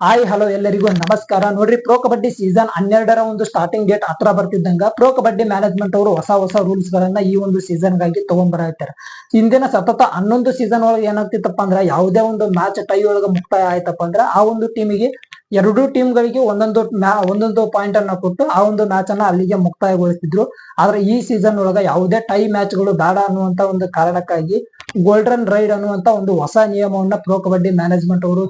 Hi hello ಎಲ್ಲರಿಗೂ ನಮಸ್ಕಾರ. ನೋಡ್ರಿ ಪ್ರೋ ಕಬಡ್ಡಿ ಸೀಸನ್ ಹನ್ನೆರಡರ ಒಂದು ಸ್ಟಾರ್ಟಿಂಗ್ ಡೇಟ್ ಹತ್ರ ಬರ್ತಿದ್ದಂಗ ಪ್ರೋ ಕಬಡ್ಡಿ ಮ್ಯಾನೇಜ್ಮೆಂಟ್ ಅವರು ಹೊಸ ಹೊಸ ರೂಲ್ಸ್ ಗಳನ್ನ ಈ ಒಂದು ಸೀಸನ್ಗಾಗಿ ತಗೊಂಡ್ಬರತ್ತಾರೆ ಹಿಂದಿನ ಸತತ ಹನ್ನೊಂದು ಸೀಸನ್ ಒಳಗೆ ಏನಾಗ್ತಿತ್ತಪ್ಪ ಅಂದ್ರ, ಯಾವುದೇ ಒಂದು ಮ್ಯಾಚ್ ಟೈ ಒಳಗೆ ಮುಕ್ತಾಯ ಆಯ್ತಪ್ಪ ಅಂದ್ರ, ಆ ಒಂದು ಟೀಮಿಗೆ ಎರಡೂ ಟೀಮ್ ಗಳಿಗೆ ಒಂದೊಂದು ಒಂದೊಂದು ಪಾಯಿಂಟ್ ಅನ್ನ ಕೊಟ್ಟು ಆ ಒಂದು ಮ್ಯಾಚ್ ಅನ್ನ ಅಲ್ಲಿಗೆ ಮುಕ್ತಾಯಗೊಳಿಸಿದ್ರು. ಆದ್ರೆ ಈ ಸೀಸನ್ ಒಳಗ ಯಾವುದೇ ಟೈ ಮ್ಯಾಚ್ಗಳು ಬೇಡ ಅನ್ನುವಂತ ಒಂದು ಕಾರಣಕ್ಕಾಗಿ ಗೋಲ್ಡನ್ ರೈಡ್ ಅನ್ನುವಂತ ಒಂದು ಹೊಸ ನಿಯಮವನ್ನ ಪ್ರೋ ಕಬಡ್ಡಿ ಮ್ಯಾನೇಜ್ಮೆಂಟ್ ಅವರು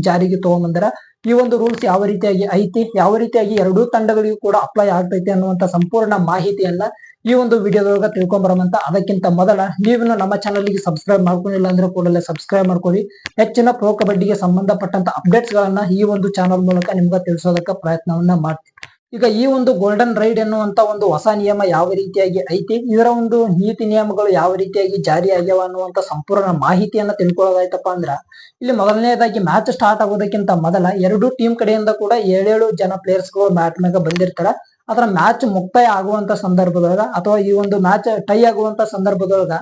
ಜಾರಿಗೆ ತಗೊಂಬಂದಾರ. ಈ ಒಂದು ರೂಲ್ಸ್ ಯಾವ ರೀತಿಯಾಗಿ ಐತಿ, ಯಾವ ರೀತಿಯಾಗಿ ಎರಡೂ ತಂಡಗಳಿಗೂ ಕೂಡ ಅಪ್ಲೈ ಆಗ್ತೈತಿ ಅನ್ನುವಂತ ಸಂಪೂರ್ಣ ಮಾಹಿತಿಯನ್ನ ಈ ಒಂದು ವಿಡಿಯೋದೊಳಗ ತಿಳ್ಕೊಂಬರಮಂತ ಅದಕ್ಕಿಂತ ಮೊದಲ ನೀವು ನಮ್ಮ ಚಾನಲ್ಗೆ ಸಬ್ಸ್ಕ್ರೈಬ್ ಮಾಡ್ಕೊಂಡಿಲ್ಲ ಅಂದ್ರೆ ಕೂಡಲೇ ಸಬ್ಸ್ಕ್ರೈಬ್ ಮಾಡ್ಕೊಳ್ಳಿ. ಹೆಚ್ಚಿನ ಪ್ರೋ ಕಬಡ್ಡಿಗೆ ಸಂಬಂಧಪಟ್ಟಂತ ಅಪ್ಡೇಟ್ಸ್ ಗಳನ್ನ ಈ ಒಂದು ಚಾನಲ್ ಮೂಲಕ ನಿಮ್ಗೆ ತಿಳಿಸೋದಕ್ಕೆ ಪ್ರಯತ್ನವನ್ನ ಮಾಡ್ತೀವಿ. ಈಗ ಈ ಒಂದು ಗೋಲ್ಡನ್ ರೈಡ್ ಎನ್ನುವಂತ ಒಂದು ಹೊಸ ನಿಯಮ ಯಾವ ರೀತಿಯಾಗಿ ಐತಿ? ಇದರ ಒಂದು ನೀತಿ ನಿಯಮಗಳು ಯಾವ ರೀತಿಯಾಗಿ ಜಾರಿ ಆಗ್ಯಾವ ಅನ್ನುವಂತ ಸಂಪೂರ್ಣ ಮಾಹಿತಿಯನ್ನ ತಿಳ್ಕೊಳ್ಳೋದಾಯ್ತಪ್ಪ ಅಂದ್ರ, ಇಲ್ಲಿ ಮೊದಲನೇದಾಗಿ ಮ್ಯಾಚ್ ಸ್ಟಾರ್ಟ್ ಆಗೋದಕ್ಕಿಂತ ಮೊದಲ ಎರಡು ಟೀಮ್ ಕಡೆಯಿಂದ ಕೂಡ ಏಳೇಳು ಜನ ಪ್ಲೇಯರ್ಸ್ಗಳು ಮ್ಯಾಟ್ ಮ್ಯಾಗ ಬಂದಿರ್ತಾರ. ಅದರ ಮ್ಯಾಚ್ ಮುಕ್ತಾಯ ಆಗುವಂತ ಸಂದರ್ಭದೊಳಗ ಅಥವಾ ಈ ಒಂದು ಮ್ಯಾಚ್ ಟೈ ಆಗುವಂತ ಸಂದರ್ಭದೊಳಗ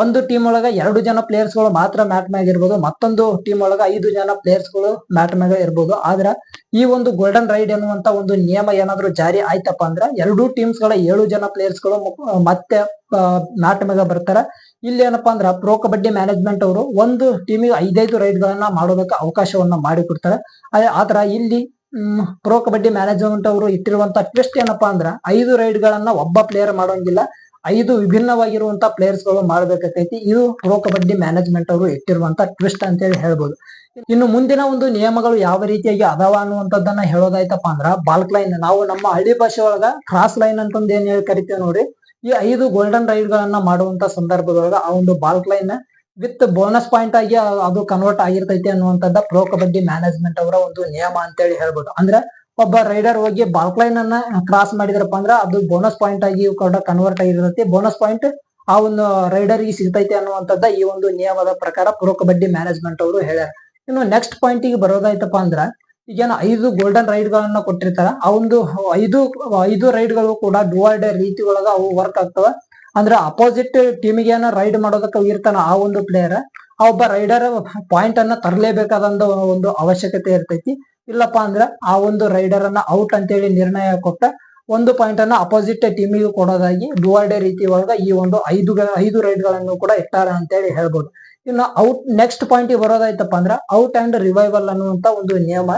ಒಂದು ಟೀಮ್ ಒಳಗ ಎರಡು ಜನ ಪ್ಲೇಯರ್ಸ್ಗಳು ಮಾತ್ರ ಮ್ಯಾಟ್ ಮ್ಯಾಗ ಇರ್ಬೋದು, ಮತ್ತೊಂದು ಟೀಮ್ ಒಳಗ ಐದು ಜನ ಪ್ಲೇಯರ್ಸ್ಗಳು ಮ್ಯಾಟ್ ಮ್ಯಾಗ ಇರ್ಬೋದು. ಆದ್ರ ಈ ಒಂದು ಗೋಲ್ಡನ್ ರೈಡ್ ಎನ್ನುವಂತ ಒಂದು ನಿಯಮ ಏನಾದ್ರು ಜಾರಿ ಆಯ್ತಪ್ಪ ಅಂದ್ರ ಎರಡೂ ಟೀಮ್ಸ್ಗಳ ಏಳು ಜನ ಪ್ಲೇಯರ್ಸ್ಗಳು ಮತ್ತೆ ಮ್ಯಾಟ್ ಮ್ಯಾಗ ಬರ್ತಾರ. ಇಲ್ಲಿ ಏನಪ್ಪಾ ಅಂದ್ರ ಪ್ರೋ ಕಬಡ್ಡಿ ಮ್ಯಾನೇಜ್ಮೆಂಟ್ ಅವರು ಒಂದು ಟೀಮಿಗೆ ಐದೈದು ರೈಡ್ ಗಳನ್ನ ಮಾಡೋದಕ್ಕೆ ಅವಕಾಶವನ್ನ ಮಾಡಿಕೊಡ್ತಾರೆ. ಆದ್ರ ಆದ್ರ ಇಲ್ಲಿ ಪ್ರೋ ಕಬಡ್ಡಿ ಮ್ಯಾನೇಜ್ಮೆಂಟ್ ಅವರು ಇಟ್ಟಿರುವಂತ ಟ್ವಿಸ್ಟ್ ಏನಪ್ಪಾ ಅಂದ್ರ ಐದು ರೈಡ್ ಗಳನ್ನ ಒಬ್ಬ ಪ್ಲೇಯರ್ ಮಾಡೋಂಗಿಲ್ಲ, ಐದು ವಿಭಿನ್ನವಾಗಿರುವಂತ ಪ್ಲೇಯರ್ಸ್ಗಳು ಮಾಡ್ಬೇಕಾಗೈತಿ ಇದು ಪ್ರೋ ಕಬಡ್ಡಿ ಮ್ಯಾನೇಜ್ಮೆಂಟ್ ಅವರು ಇಟ್ಟಿರುವಂತ ಟ್ವಿಸ್ಟ್ ಅಂತ ಹೇಳಿ ಹೇಳ್ಬೋದು. ಇನ್ನು ಮುಂದಿನ ಒಂದು ನಿಯಮಗಳು ಯಾವ ರೀತಿಯಾಗಿ ಅದಾವ ಅನ್ನುವಂಥದ್ದನ್ನ ಹೇಳೋದಾಯ್ತಪ್ಪ ಅಂದ್ರ ಬಾಲ್ಕ್ ಲೈನ್ ನಾವು ನಮ್ಮ ಹಳ್ಳಿ ಭಾಷೆ ಒಳಗ ಕ್ರಾಸ್ ಲೈನ್ ಅಂತಂದ ಏನ್ ಹೇಳಿ ಕರಿತೇವೆ ನೋಡಿ ಈ ಐದು ಗೋಲ್ಡನ್ ರೈಡ್ ಗಳನ್ನ ಮಾಡುವಂತ ಸಂದರ್ಭದೊಳಗ ಆ ಒಂದು baulk line with bonus point ಆಗಿ ಅದು ಕನ್ವರ್ಟ್ ಆಗಿರ್ತೈತಿ ಅನ್ನುವಂಥದ್ದ ಪ್ರೋ ಕಬಡ್ಡಿ ಮ್ಯಾನೇಜ್ಮೆಂಟ್ ಅವರ ಒಂದು ನಿಯಮ ಅಂತೇಳಿ ಹೇಳ್ಬೋದು. ಅಂದ್ರೆ ಒಬ್ಬ ರೈಡರ್ ಹೋಗಿ ಬಾಲ್ಕ್ ಲೈನ್ ಅನ್ನ ಕ್ರಾಸ್ ಮಾಡಿದ್ರಪ್ಪ ಅಂದ್ರೆ ಅದು ಬೋನಸ್ ಪಾಯಿಂಟ್ ಆಗಿ ಕೂಡ ಕನ್ವರ್ಟ್ ಆಗಿರ್ತೈತಿ. ಬೋನಸ್ ಪಾಯಿಂಟ್ ಆ ಒಂದು ರೈಡರ್ಗೆ ಸಿಗ್ತೈತಿ ಅನ್ನುವಂಥದ್ದ ಈ ಒಂದು ನಿಯಮದ ಪ್ರಕಾರ ಪ್ರೋ ಕಬಡ್ಡಿ ಮ್ಯಾನೇಜ್ಮೆಂಟ್ ಅವರು ಹೇಳ್ಯಾರ. ಇನ್ನು ನೆಕ್ಸ್ಟ್ ಪಾಯಿಂಟ್ಗೆ ಬರೋದಾಯ್ತಪ್ಪ ಅಂದ್ರ ಈಗೇನು ಐದು ಗೋಲ್ಡನ್ ರೈಡ್ ಗಳನ್ನ ಕೊಟ್ಟಿರ್ತಾರ, ಆ ಒಂದು ಐದು ಐದು ರೈಡ್ಗಳು ಕೂಡ ಡುವರ್ಡ್ ರೀತಿ ಒಳಗ ಅವು ವರ್ಕ್ ಆಗ್ತವ. ಅಂದ್ರೆ ಅಪೋಸಿಟ್ ಟೀಮಿಗೆ ಏನೋ ರೈಡ್ ಮಾಡೋದಕ್ಕೆ ಇರ್ತಾನ ಆ ಒಂದು ಪ್ಲೇಯರ್ ಆ ಒಬ್ಬ ರೈಡರ್ ಪಾಯಿಂಟ್ ಅನ್ನ ತರಲೇಬೇಕಾದಂತ ಒಂದು ಅವಶ್ಯಕತೆ ಇರ್ತೈತಿ. ಇಲ್ಲಪ್ಪ ಅಂದ್ರ ಆ ಒಂದು ರೈಡರ್ ಅನ್ನ ಔಟ್ ಅಂತೇಳಿ ನಿರ್ಣಯ ಕೊಟ್ಟ ಒಂದು ಪಾಯಿಂಟ್ ಅನ್ನ ಅಪೋಸಿಟ್ ಟೀಮಿಗೆ ಕೊಡೋದಾಗಿ ಡುವಾರ್ಡೆ ರೀತಿ ಒಳಗ ಈ ಒಂದು ಐದು ಐದು ರೈಡ್ಗಳನ್ನು ಕೂಡ ಇಟ್ಟಾರ ಅಂತೇಳಿ ಹೇಳ್ಬೋದು. ಇನ್ನು ಔಟ್ ನೆಕ್ಸ್ಟ್ ಪಾಯಿಂಟ್ ಬರೋದಾಯ್ತಪ್ಪ ಅಂದ್ರ ಔಟ್ ಅಂಡ್ ರಿವೈವಲ್ ಅನ್ನುವಂತ ಒಂದು ನಿಯಮ.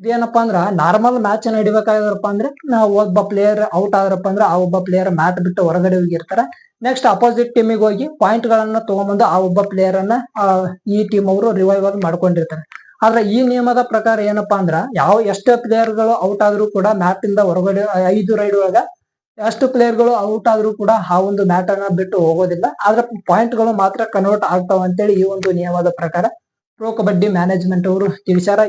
ಇದೇನಪ್ಪಾ ಅಂದ್ರ ನಾರ್ಮಲ್ ಮ್ಯಾಚ್ ನಡಿಬೇಕಾದ್ರಪ್ಪ ಅಂದ್ರೆ ನಾವು ಒಬ್ಬ ಪ್ಲೇಯರ್ ಔಟ್ ಆದ್ರಪ್ಪ ಅಂದ್ರೆ ಆ ಒಬ್ಬ ಪ್ಲೇಯರ್ ಮ್ಯಾಟ್ ಬಿಟ್ಟು ಹೊರಗಡೆ ಹೋಗಿರ್ತಾರ. ನೆಕ್ಸ್ಟ್ ಅಪೋಸಿಟ್ ಟೀಮಿಗೆ ಹೋಗಿ ಪಾಯಿಂಟ್ ಗಳನ್ನ ತಗೊಂಬಂದು ಆ ಒಬ್ಬ ಪ್ಲೇಯರ್ ಅನ್ನ ಈ ಟೀಮ್ ಅವರು ರಿವೈವ್ ಆಗಿ ಮಾಡ್ಕೊಂಡಿರ್ತಾರೆ. ಆದ್ರೆ ಈ ನಿಯಮದ ಪ್ರಕಾರ ಏನಪ್ಪಾ ಅಂದ್ರ ಯಾವ ಎಷ್ಟೇ ಪ್ಲೇಯರ್ಗಳು ಔಟ್ ಆದ್ರೂ ಕೂಡ ಮ್ಯಾಟ್ ಇಂದ ಹೊರಗಡೆ ಐದು ರೈಡ್ ಒಳಗ ಎಷ್ಟು ಪ್ಲೇಯರ್ಗಳು ಔಟ್ ಆದ್ರೂ ಕೂಡ ಆ ಒಂದು ಮ್ಯಾಟ್ ಅನ್ನ ಬಿಟ್ಟು ಹೋಗೋದಿಲ್ಲ. ಆದ್ರೆ ಪಾಯಿಂಟ್ಗಳು ಮಾತ್ರ ಕನ್ವರ್ಟ್ ಆಗ್ತಾವ ಅಂತೇಳಿ ಈ ಒಂದು ನಿಯಮದ ಪ್ರಕಾರ ಪ್ರೋ ಕಬಡ್ಡಿ ಮ್ಯಾನೇಜ್ಮೆಂಟ್ ಅವರು ತಿಳಿಸ್ಯಾರ.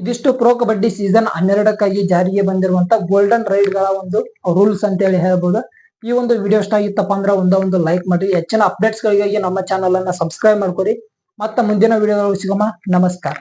ಇದಿಷ್ಟು ಪ್ರೋ ಕಬಡ್ಡಿ ಸೀಸನ್ ಹನ್ನೆರಡಕ್ಕಾಗಿ ಜಾರಿಗೆ ಬಂದಿರುವಂತ ಗೋಲ್ಡನ್ ರೈಡ್ಗಳ ಒಂದು ರೂಲ್ಸ್ ಅಂತ ಹೇಳಿ ಹೇಳ್ಬೋದು. ಈ ಒಂದು ವಿಡಿಯೋ ಇಷ್ಟ ಆಗಿತ್ತಪ್ಪ ಅಂದ್ರೆ ಒಂದ ಒಂದು ಲೈಕ್ ಮಾಡಿ. ಹೆಚ್ಚಿನ ಅಪ್ಡೇಟ್ಸ್ ಗಳಿಗಾಗಿ ನಮ್ಮ ಚಾನಲ್ ಅನ್ನ ಸಬ್ಸ್ಕ್ರೈಬ್ ಮಾಡ್ಕೊರಿ ಮತ್ತೆ ಮುಂದಿನ ವಿಡಿಯೋಗಳು ಸಿಗೋಣ. ನಮಸ್ಕಾರ.